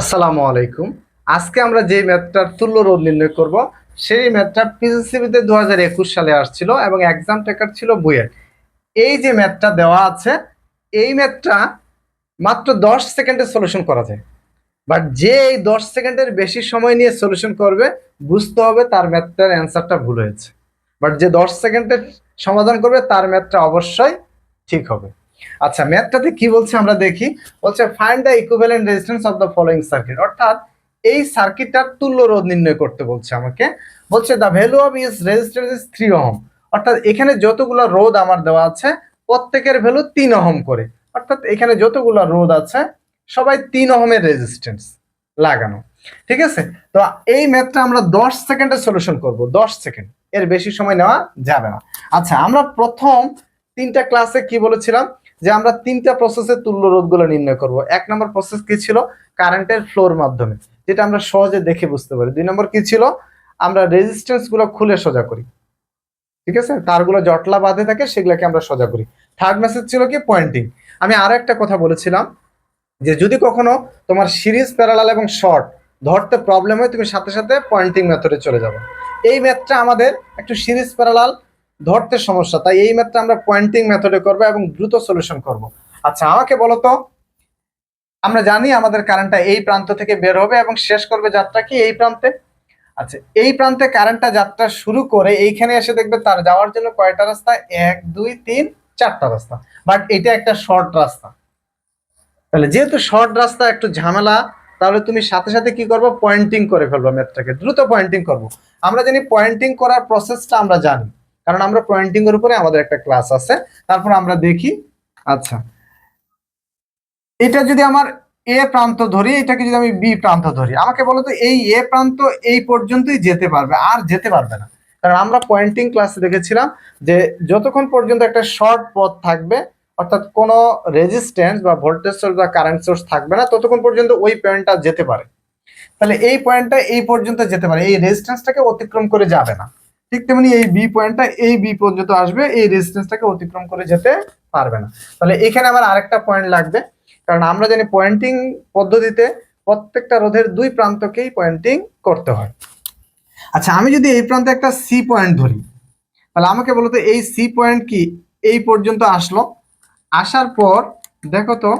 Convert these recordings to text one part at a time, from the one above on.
আসসালামু আলাইকুম। আজকে আমরা যে ম্যাথটার তুল্য রোধ নির্ণয় করব, সেই ম্যাথটা পিজিসিবিতে দু হাজার একুশ সালে আসছিল এবং এক্সাম টেকার ছিল বইয়ের এই যে ম্যাথটা দেওয়া আছে, এই ম্যাথটা মাত্র দশ সেকেন্ডে সলিউশন করা যায়। বাট যে এই দশ সেকেন্ডের বেশি সময় নিয়ে সলিউশন করবে, বুঝতে হবে তার ম্যাথটার অ্যান্সারটা ভুল হয়েছে। বাট যে দশ সেকেন্ডের সমাধান করবে, তার ম্যাথটা অবশ্যই ঠিক হবে। আচ্ছা ম্যাথটাতে কি বলছে আমরা দেখি। বলছে find the equivalent resistance of the following circuit অর্থাৎ এই সার্কিটটার তুল্য রোধ নির্ণয় করতে বলছে আমাকে। বলছে the value of is resistance is three ohm অর্থাৎ এখানে যতগুলো রোধ আমার দেওয়া আছে, প্রত্যেকের ভ্যালু তিন ওহম করে। অর্থাৎ এখানে যতগুলো রোধ আছে, সবাই তিন ওহমের রেজিস্ট্যান্স লাগানো। ঠিক আছে? তো এই ম্যাথটা আমরা দশ সেকেন্ডে সলিউশন করব। দশ সেকেন্ড এর বেশি সময় নেওয়া যাবে না। আচ্ছা আমরা প্রথম তিনটা ক্লাসে কি বলেছিলাম? যে আমরা তিনটা প্রসেসে তুল্য রোধগুলো নির্ণয় করব। এক নম্বর প্রসেস কি ছিল? কারেন্টের ফ্লোর মাধ্যমে, যেটা আমরা সহজে দেখে বুঝতে পারি। দুই নম্বর কি ছিল? আমরা রেজিস্ট্যান্সগুলো খুলে সোজা করি। ঠিক আছে? তারগুলো জটলা বাঁধে থাকে, সেগুলোকে আমরা সোজা করি। থার্ড মেসেজ ছিল কি? পয়েন্টিং আমি আরও একটা কথা বলেছিলাম যে যদি কখনো তোমার সিরিজ প্যারালাল এবং শর্ট ধরতে প্রবলেম হয়, তুমি সাথে সাথে পয়েন্টিং মেথডে চলে যাবে। এই ম্যাথটা আমাদের একটু সিরিজ প্যারালাল ধরতে সমস্যা, তাই এই ম্যাথটা আমরা পয়েন্টিং মেথডে করব এবং দ্রুত সলিউশন করব। আচ্ছা আমাকে বলো তো, আমরা জানি আমাদের কারেন্টটা এই প্রান্ত থেকে বের হবে এবং শেষ করবে যাত্রা কি এই প্রান্তে? আচ্ছা এই প্রান্তে কারেন্টটা যাত্রা শুরু করে এইখানে এসে দেখবে তার যাওয়ার জন্য কয়টা রাস্তা? এক, দুই, তিন, চারটা রাস্তা। বাট এটা একটা শর্ট রাস্তা। তাহলে যেহেতু শর্ট রাস্তা, একটু ঝামেলা, তাহলে তুমি সাথে সাথে কি করব? পয়েন্টিং করে ফেলব ম্যাথটাকে দ্রুত পয়েন্টিং করব। আমরা জানি পয়েন্টিং করার প্রসেসটা আমরা জানি। কারণ আমরা পয়েন্টিং এর উপরে আমাদের একটা ক্লাস আছে। তারপর আমরা দেখি আচ্ছা। এটা যদি আমার এ প্রান্ত ধরি, এটাকে যদি আমি বি প্রান্ত ধরি, আমাকে বলো তো এই এ প্রান্ত এই পর্যন্তই যেতে পারবে, আর যেতে পারবে না। কারণ আমরা পয়েন্টিং ক্লাসে দেখেছিলাম যে যতক্ষণ পর্যন্ত একটা শর্ট পথ থাকবে, অর্থাৎ কোনো রেজিস্ট্যান্স বা ভোল্টেজ সোর্স বা কারেন্ট সোর্স থাকবে না, ততক্ষণ পর্যন্ত ওই পয়েন্টটা যেতে পারে। তাহলে এই পয়েন্টটা এই পর্যন্ত যেতে পারে, এই রেজিস্ট্যান্সটাকে অতিক্রম করে যাবে না। ঠিক তেমনি এই বি পয়েন্টটা এই বি পর্যন্ত আসবে, এই রেজিস্ট্যান্সটাকে অতিক্রম করে যেতে পারবে না। তাহলে এখানে আবার আরেকটা পয়েন্ট লাগবে। কারণ আমরা জানি পয়েন্টিং পদ্ধতিতে প্রত্যেকটা রোধের দুই প্রান্তকেই পয়েন্টিং করতে হয়। আচ্ছা আমি যদি এই প্রান্তে একটা সি পয়েন্ট ধরি, তাহলে আমাকে বলতো এই সি পয়েন্ট কি এই পর্যন্ত আসলো। আসার পর, দেখো তো,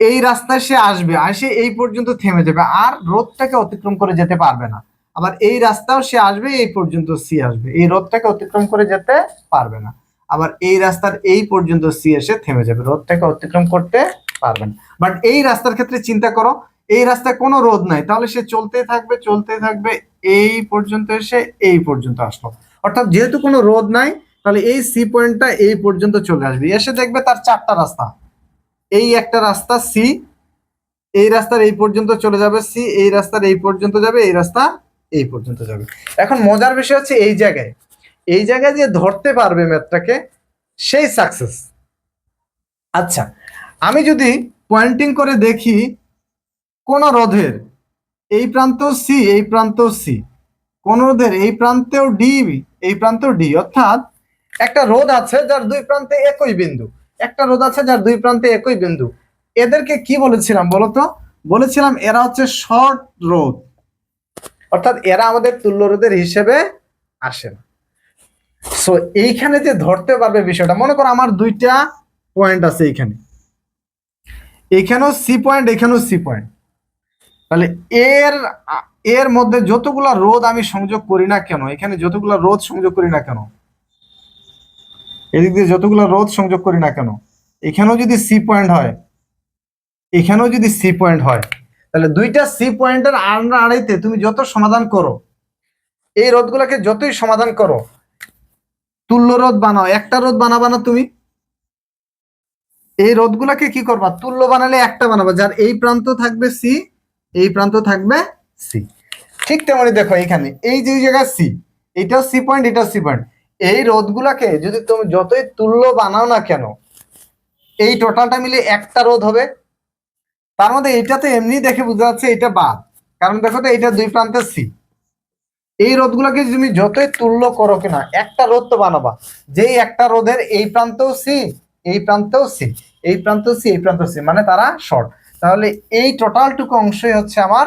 এই রাস্তায় সে আসবে আসে এই পর্যন্ত থেমে যাবে, আর রোদটাকে অতিক্রম করে যেতে পারবে না। আবার এই রাস্তাও সে আসবে, এই পর্যন্ত সি আসবে। এই রোদটাকে অতিক্রম করে যেতে পারবে না। আবার এই রাস্তার এই পর্যন্ত সি এসে থেমে যাবে রোদটাকে অতিক্রম করতে পারবে না। বাট এই রাস্তার ক্ষেত্রে চিন্তা করো, এই রাস্তায় কোনো রোদ নাই, তাহলে সে চলতে থাকবে চলতে থাকবে, এই পর্যন্ত এসে এই পর্যন্ত আসলো। অর্থাৎ যেহেতু কোনো রোদ নাই, তাহলে এই সি পয়েন্টটা এই পর্যন্ত চলে আসবে। এসে দেখবে তার চারটা রাস্তা। এই একটা রাস্তা সি, এই রাস্তার এই পর্যন্ত চলে যাবে সি, এই রাস্তার এই পর্যন্ত যাবে, এই রাস্তা এই পর্যন্ত যাবে। এখন মজার বিষয় হচ্ছে এই জায়গায়। এই জায়গায় যে ধরতে পারবে ম্যাথটাকে, সেই সাকসেস আচ্ছা আমি যদি পয়েন্টিং করে দেখি কোন রোধের, এই প্রান্ত সি এই প্রান্ত সি কোন রোধের, এই প্রান্তেও ডি এই প্রান্তেও ডি অর্থাৎ একটা রোধ আছে যার দুই প্রান্তে একই বিন্দু। একটা রোধ আছে যার দুই প্রান্তে একই বিন্দু। এদেরকে কি বলেছিলাম বলতো? বলেছিলাম এরা হচ্ছে শর্ট রোধ। অর্থাৎ এরা আমাদের তুল্য রোধের হিসেবে আসে না। সো এইখানে যে ধরতে পারবে বিষয়টা, মনে করো আমার দুইটা পয়েন্ট আছে এইখানে। এখানেও সি পয়েন্ট এখানেও সি পয়েন্ট তাহলে এর এর মধ্যে যতগুলা রোদ আমি সংযোগ করি না কেন, এখানে যতগুলা রোদ সংযোগ করি না কেন, এদিক দিয়ে যতগুলো রোদ সংযোগ করি না কেন, এখানেও যদি সি পয়েন্ট হয়, এখানেও যদি সি পয়েন্ট হয় তাহলে দুইটা সি পয়েন্টের আড়া আড়াইতে তুমি যত সমাধান করো, এই রোধগুলোকে যতই সমাধান করো, তুল্য রোধ বানাও, একটা রোধ বানাবা না তুমি? এই রোধগুলোকে কি করবা? তুল্য বানালে একটা বানাবা, যার এই প্রান্ত থাকবে সি এই প্রান্ত থাকবে সি ঠিক তেমনি দেখো এখানে, এই যে জায়গায় সি এটাও সি পয়েন্ট এটাও সি পয়েন্ট এই রোধগুলাকে যদি তুমি যতই তুল্য বানাও না কেন, এই টোটালটা মিলে একটা রোধ হবে। তার মধ্যে এটা তো এমনি দেখে বোঝা যাচ্ছে এটা বাদ। কারণ দেখো তো এটা দুই প্রান্তে সি। এই রোধগুলোকে তুমি যতই তুল্য করো কিনা, একটা রোদ তো বানাবা। যেই একটা রোদের এই প্রান্তেও সি, এই প্রান্তেও সি, এই প্রান্ত সি, এই প্রান্ত সি মানে তারা শর্ট। তাহলে এই টোটালটুকু অংশই হচ্ছে আমার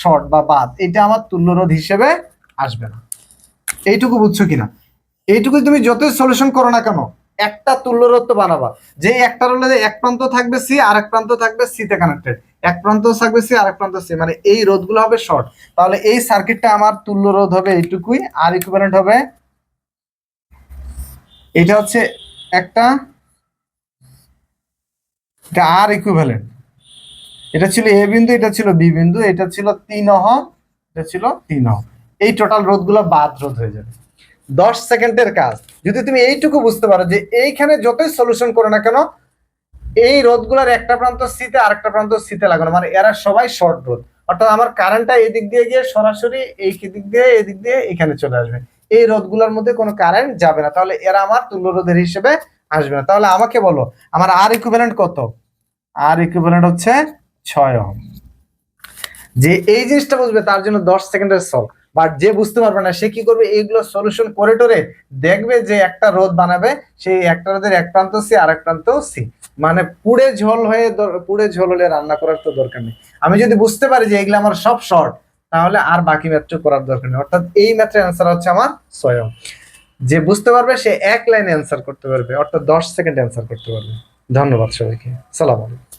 শর্ট বা বাদ। এটা আমার তুল্য রোধ হিসেবে আসবে না। এইটুকু বুঝছ কিনা? এইটুকু তুমি যতই সলিউশন করো না কেন একটা তুল্য রোধ তো বানাবা। যে একটা রোলে এক প্রান্ত থাকবে সি আর এক প্রান্ত থাকবে সি তে কানেক্টেড এক প্রান্ত থাকবে সি আর এক প্রান্ত সি মানে এই রোধগুলো হবে শর্ট তাহলে এই সার্কিটটা আমার তুল্য রোধ হবে এইটুকুই, আর ইকুইভ্যালেন্ট হবে এটা হচ্ছে একটা, এটা আর ইকুইভ্যালেন্ট এটা ছিল এ বিন্দু, এটা ছিল বি বিন্দু, এটা ছিল তিন অহ এটা ছিল তিন অহ এই টোটাল রোধগুলো বাদ রোধ হয়ে যাবে। দশ সেকেন্ডের কাজ। যদি তুমি এইটুকু বুঝতে পারো যে এইখানে যতই সলিউশন করো না কেন, এই রোধগুলোর একটা প্রান্ত সিতে আরেকটা প্রান্ত সিতে লাগানো। মানে এরা সবাই শর্ট রোধ। অর্থাৎ আমার কারেন্টটা এদিক দিয়ে গিয়ে সরাসরি এই দিক দিয়ে এদিক দিয়ে এখানে চলে আসবে। এই রোধগুলোর মধ্যে কোনো কারেন্ট যাবে না। তাহলে এরা আমার তুল্য রোধের হিসেবে আসবে না। তাহলে আমাকে বলো, আমার আর ইকুইভ্যালেন্ট কত? আর ইকুইভ্যালেন্ট হচ্ছে ছয় ওহম যে এই জিনিসটা বুঝবে, তার জন্য দশ সেকেন্ডের সলভ বাট যে বুঝতে পারবে না, সে কি করবে? এইগুলো সলিউশন করে টোরে দেখবে যে একটা রোদ বানাবে, সেই একটা রোদের এক প্রান্ত সি আর এক প্রান্ত সি। মানে পুড়ে ঝোল হয়ে পুড়ে ঝোল হলে রান্না করার তো দরকার নেই। আমি যদি বুঝতে পারি যে এগুলো আমার সব শর্ট তাহলে আর বাকি ম্যাথটা করার দরকার নেই। অর্থাৎ এই ম্যাথের অ্যান্সার হচ্ছে আমার স্বয়ং। যে বুঝতে পারবে, সে এক লাইনে অ্যান্সার করতে পারবে, অর্থাৎ দশ সেকেন্ড অ্যান্সার করতে পারবে। ধন্যবাদ সবাইকে। সালাম আলাইকুম।